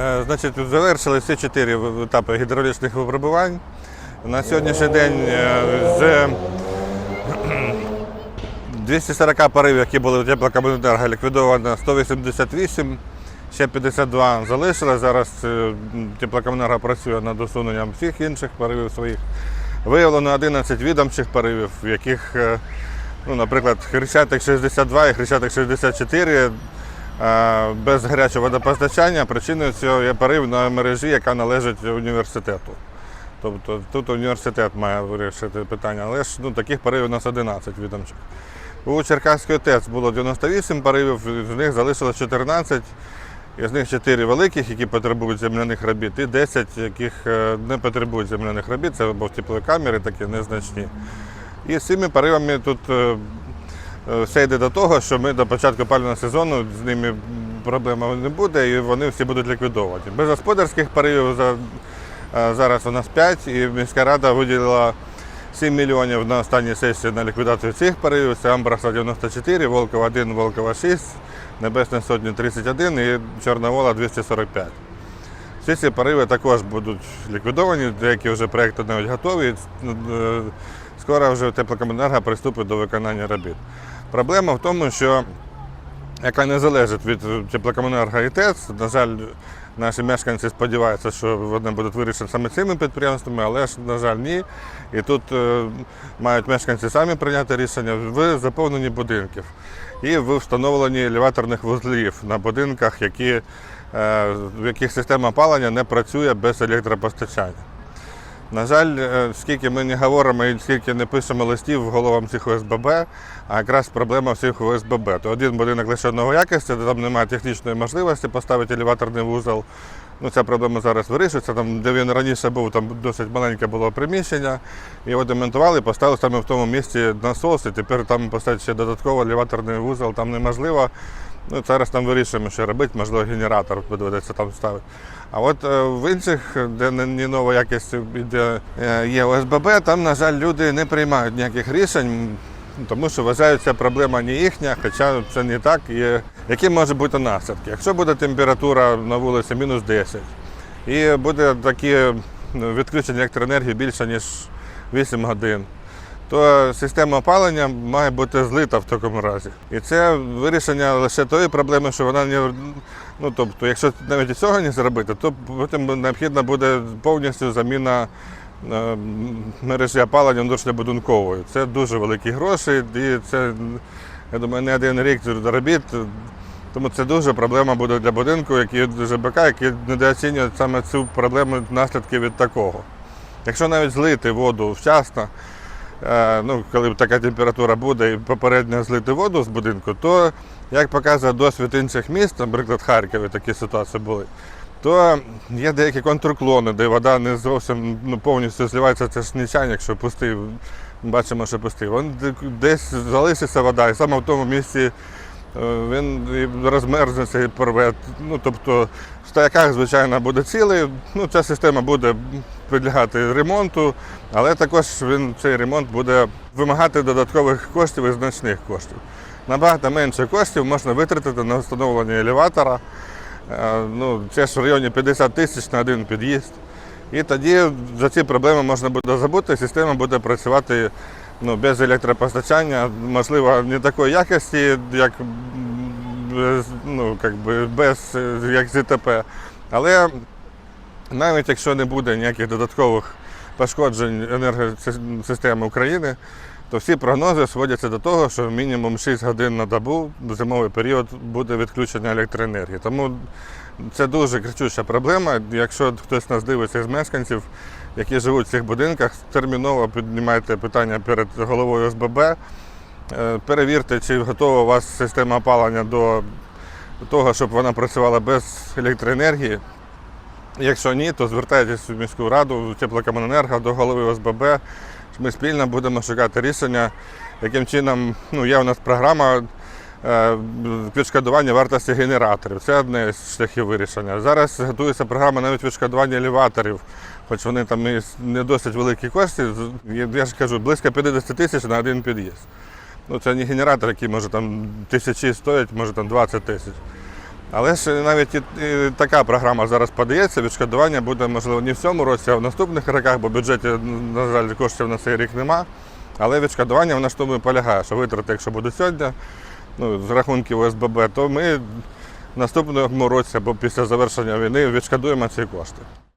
Е, Значить, завершили всі чотири етапи гідравлічних випробувань. На сьогоднішній день е, з 240 поривів, які були у теплокомуненерго, ліквідовано 188, ще 52 залишилось. Зараз е, теплокомуненерго працює над усуненням всіх інших поривів своїх. Виявлено 11 відомчих поривів, в яких, ну, наприклад, Хрещатик 62 і Хрещатик 64 е, без гарячого водопостачання. Причиною цього є порив на мережі, яка належить університету. Тобто тут університет має вирішити питання, але ж ну, таких поривів у нас 11 відомчих. У Черкаської ТЕЦ було 98 поривів, з них залишилось 14, із них 4 великих, які потребують земляних робіт, і 10, яких е, не потребують земляних робіт, це або теплові камери, такі незначні. І з цими поривами тут е, е, все йде до того, що ми до початку опалювального сезону з ними проблема не буде і вони всі будуть ліквідовані. Без господарських поривів за, е, зараз у нас 5, і міська рада виділила 7 мільйонів на останній сесії на ліквідацію цих поривів. Це Амбраса 94, Волкова 1, Волкова 6, Небесна Сотня 31 і Чорновола 245. Всі ці пориви також будуть ліквідовані, деякі вже проекти навіть готові. Е, Скоро вже теплокомуненерго приступить до виконання робіт. Проблема в тому, що яка не залежить від теплокомуненерго і ТЕЦ. На жаль, наші мешканці сподіваються, що вони будуть вирішені саме цими підприємствами, але ж, на жаль, ні. І тут е, мають мешканці самі прийняти рішення в заповненні будинків і в встановленні елеваторних вузлів на будинках, які, е, в яких система опалення не працює без електропостачання. На жаль, е, скільки ми не говоримо і скільки не пишемо листів головам цих ОСББ, а якраз проблема всіх ОСББ. То один будинок лише одного якості, де там немає технічної можливості поставити елеваторний вузол. Ну, ця проблема зараз вирішується. Там, де він раніше був, там досить маленьке було приміщення. Його демонтували, поставили саме в тому місці насос, і тепер там поставити ще додатково елеваторний вузол там неможливо. Ну, зараз там вирішуємо, що робити, можливо, генератор доведеться там ставити. А от е, в інших, де не нова якість де е, є ОСББ, там, на жаль, люди не приймають ніяких рішень, тому що вважають, ця проблема не їхня, хоча це не так. І які можуть бути наслідки? Якщо буде температура на вулиці мінус 10 і буде такі ну, відключення електроенергії більше, ніж 8 годин, то система опалення має бути злита в такому разі. І це вирішення лише тої проблеми, що вона не. Ну, тобто, якщо навіть цього не зробити, то потім необхідна буде повністю заміна е, мережі опалення внутрішньобудинкової. Це дуже великі гроші, і це, я думаю, не один рік робіт. Тому це дуже проблема буде для будинку, які ЖБК, які недооцінюють саме цю проблему наслідки від такого. Якщо навіть злити воду вчасно, ну, коли така температура буде і попередньо злити воду з будинку, то, як показує досвід інших міст, наприклад, Харкові такі ситуації були, то є деякі контрклони, де вода не зовсім ну, повністю зливається, це ж не якщо пустий, бачимо, що пустий. Вон де- десь залишиться вода, і саме в тому місці е, він розмерзнеться і порве. Ну, тобто в стояках, звичайно, буде цілий. Ну, ця система буде підлягати ремонту, але також він, цей ремонт буде вимагати додаткових коштів і значних коштів. Набагато менше коштів можна витратити на встановлення елеватора. Е, Ну, це ж в районі 50 тисяч на один під'їзд. І тоді за ці проблеми можна буде забути, система буде працювати ну, без електропостачання, можливо, не такої якості, як ну, як без як ЗТП. Але навіть якщо не буде ніяких додаткових пошкоджень енергосистеми України, то всі прогнози сводяться до того, що мінімум 6 годин на добу в зимовий період буде відключення електроенергії. Тому це дуже кричуща проблема. Якщо хтось нас дивиться з мешканців, які живуть в цих будинках, терміново піднімайте питання перед головою СББ. Е, Перевірте, чи готова у вас система опалення до того, щоб вона працювала без електроенергії. Якщо ні, то звертайтесь в міську раду, в теплокомуненерго, до голови ОСББ. Ми спільно будемо шукати рішення, яким чином ну, є у нас програма е, відшкодування вартості генераторів. Це одне з шляхів вирішення. Зараз готується програма навіть відшкодування елеваторів, хоч вони там і не досить великі кошти. Я ж кажу, близько 50 тисяч на один під'їзд. Ну, це не генератор, який може там тисячі стоїть, може там 20 тисяч. Але ж навіть і, така програма зараз подається. Відшкодування буде можливо не в цьому році, а в наступних роках, бо в бюджеті, на жаль, коштів на цей рік нема. Але відшкодування в нас тому полягає, що витрати, якщо будуть сьогодні, ну, з рахунків ОСББ, то ми в наступному році або після завершення війни відшкодуємо ці кошти.